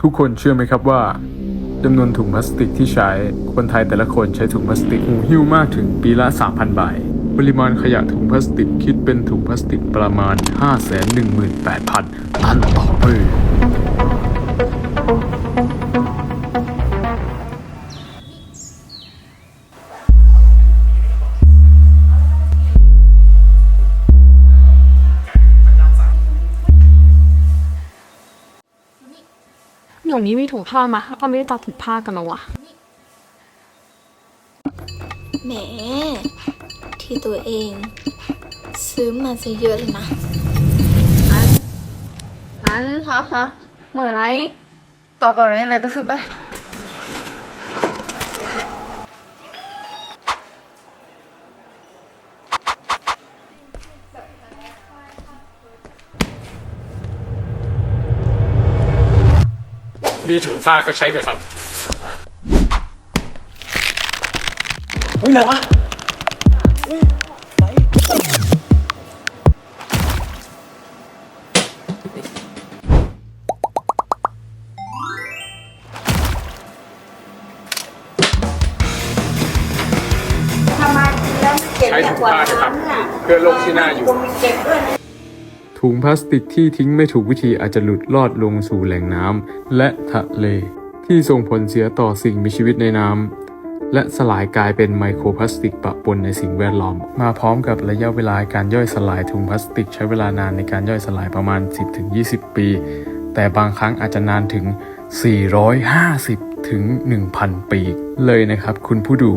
ทุกคนเชื่อไหมครับว่าจำนวนถุงพลาสติกที่ใช้ คนไทยแต่ละคนใช้ถุงพลาสติกหูหิ้วมากถึงปีละ 3,000 ใบ ปริมาณขยะถุงพลาสติกคิดเป็นถุงพลาสติกประมาณ 518,000 ตันต่อปี เดี๋ยวนี้มีถุงผ้ามาเขาไม่ได้ตัดถุงผ้ากันหรอวะแหม ที่ตัวเอง ซื้อมาซะเยอะเลยนะอันคะคะเมื่อไรต่อก่อนเลยอะไรต้องซื้อไป มีถุงผ้าก็ใช้ไปครับใช้ถุงผ้านะครับเพื่อโลกที่น่าอยู่ ถุงพลาสติกที่ทิ้งไม่ถูกวิธีอาจจะหลุดลอดลงสู่แหล่งน้ำและทะเล ที่ส่งผลเสียต่อสิ่งมีชีวิตในน้ำและสลายกลายเป็นไมโครพลาสติกปะปนในสิ่งแวดล้อม มาพร้อมกับระยะเวลาการย่อยสลายถุงพลาสติก ใช้เวลานานในการย่อยสลายประมาณ 10-20 ปี แต่บางครั้งอาจจะนานถึง 450 ถึง 1,000 ปี เลยนะครับคุณผู้ดู